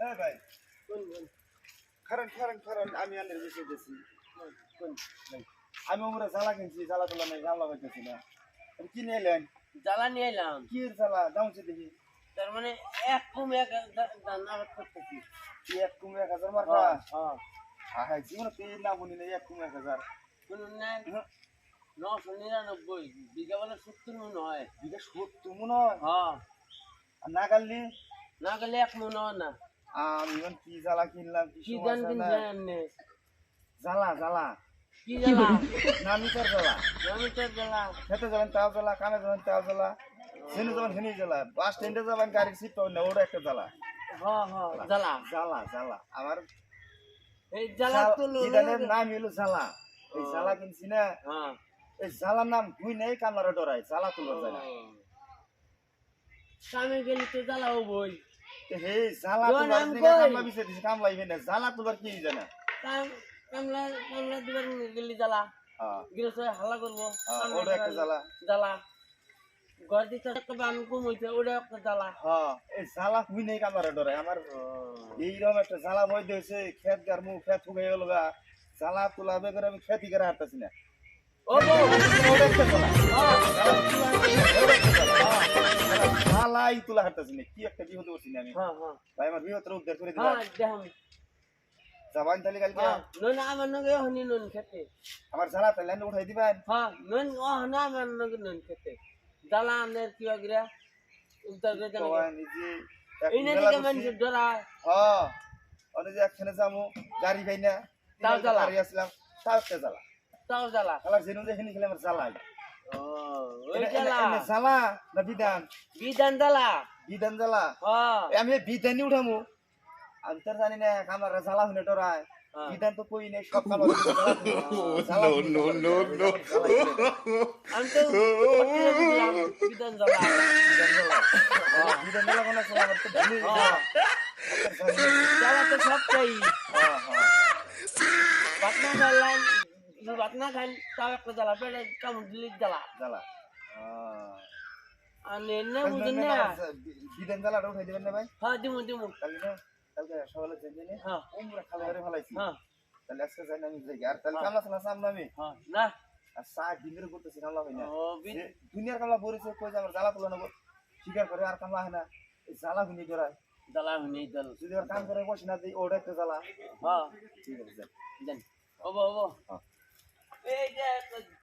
এই ভাই। কোন খারান খারান খারান আমি আনের দিছি কোন? আমি ওমরা জ্বালা কিনছি জ্বালা তোলা নাই গামলা পাইতেছি না। কি নিয়ে এলেন? জ্বালা নিয়ে এলাম। কি জ্বালা? দামছে দেখি। তার মানে এক কম এক আবাদ করতেছি। এক কুমে এক হাজার মার্কা? হ্যাঁ হ্যাঁ। হ্যাঁ হ্যাঁ জীবন তুই না বলি না এক কুমে এক হাজার। কোন নাই নশো নিরানব্বই বিঘা বলে সত্তর মন হয়। বিঘা সত্তর মনে হয়? হ্যাঁ। আর না গাললি? না গেলে এক মন হয় না। আমি এখন কি জ্বালা কিনলাম কি জান সমস্যা কিনছে নাই। এমনি জ্বালা জ্বালা। কি জ্বালা? না মিটার জ্বালা। জ্বালা। খেতে যাবেন তাও জ্বালা কামে যাবেন তাও জ্বালা। সেনে যাবেন সেনে জ্বালা। বাস স্ট্যান্ডে যাবেন গাড়ির সিট পাবেন না ওটা একটা জ্বালা। জ্বালা জ্বালা। জ্বালা আমার এই জ্বালা তো ইদানের নাম হলো জ্বালা। এই জ্বালা কিনছি না। এই জ্বালার নাম তুই নেই কামলারে ডরাই জ্বালা তুলো যায় না কামে গেলি তো জ্বালা হবই হে তুলার আম দিকে? কামলা বিছে দিছে কামলাইবে না জ্বালা তুলার কি জানা? কামলা কামলা দিবার গেলি জ্বালা। হ্যাঁ। গিয়ে সবাই হাল্লা করব। হ্যাঁ, কামলা ওটা একটা জ্বালা। জ্বালা। ঘর দিতে একটা বান কম হইছে ওটা একটা জ্বালা। হ্যাঁ এই জ্বালা তুই নেই কামলারে ডরাই আমার এইরকম একটা জ্বালা বই দিয়েছে খেত গার মুখ খেত ফুকে গেল গা। জ্বালা তুলা বেগরে আমি খেতি করে হাঁটতেছি না। ও ওটা একটা জ্বালা। হ্যাঁ। জ্বালাই তুলা হাঁটতেছি না কি একটা বিপদ করছি না আমি? হ্যাঁ হ্যাঁ। ভাই আমার বিপদটা উদ্ধার করে হ্যাঁ দিলাম দেখাম যাবান তাহলে কালকে হ্যাঁ নন আমার নগে হনি নন খেতে। আমার জ্বালা তাহলে আমি উঠাই দিবেন? হ্যাঁ নন ও না আমার নগে নন খেতে। জ্বালা আনের কি গিরা উত্তর করে দেন কওয়ান এই যে এক এই না মেলা দিকে করছি। মানুষ ডরা হ্যাঁ অনে যে একখানে যামু গাড়ি খাই না তাও জ্বালা। গাড়ি আসলাম তাও একটা জ্বালা। তাও জ্বালা? খেলার জেনু যে হেনি খেলে আমার জ্বালা এনে জ্বালা না বিধান? বিধান জ্বালা বিধান হ্যাঁ এ আমি বিধানই উঠামু। আমি তো জানি না আমার জ্বালা শুনে ডরায় হ্যাঁ। বিধান তো কই নেই সব কাম জ্বালা নো নো নো আমি তো বিধান কোন ভুলে হ্যাঁ তো সব চাই হ্যাঁ হ্যাঁ খাইলাম বাতনা খাই তাও একটা জ্বালা পেটে কামড় দিলে জ্বালা। জ্বালা। আর না বুঝেন না? বিধান জ্বালাটা উঠাই দিবেন না ভাই? হ্যাঁ দিমু দিমু। কালকে কালকে সকালে নে হ্যাঁ। উমরা ফেলাইছি। হ্যাঁ। তাহলে আজকে যাই না আমি যাই। আর তাহলে কামলা সামলা সামলা আমি হ্যাঁ না। আর চা ডিমের করতেছি কামলা হয় না। দুনিয়ার কামলা কই আমার জ্বালা তুলে নেব? স্বীকার করে আর কামলা হয় না। জ্বালা হুনি করায় জ্বালা হুনি যদি কাম করে বসে না দিই ওটা একটা জ্বালা। হ্যাঁ। ঠিক আছে ওবো ওবো। হ্যাঁ। Ei, Jéssica.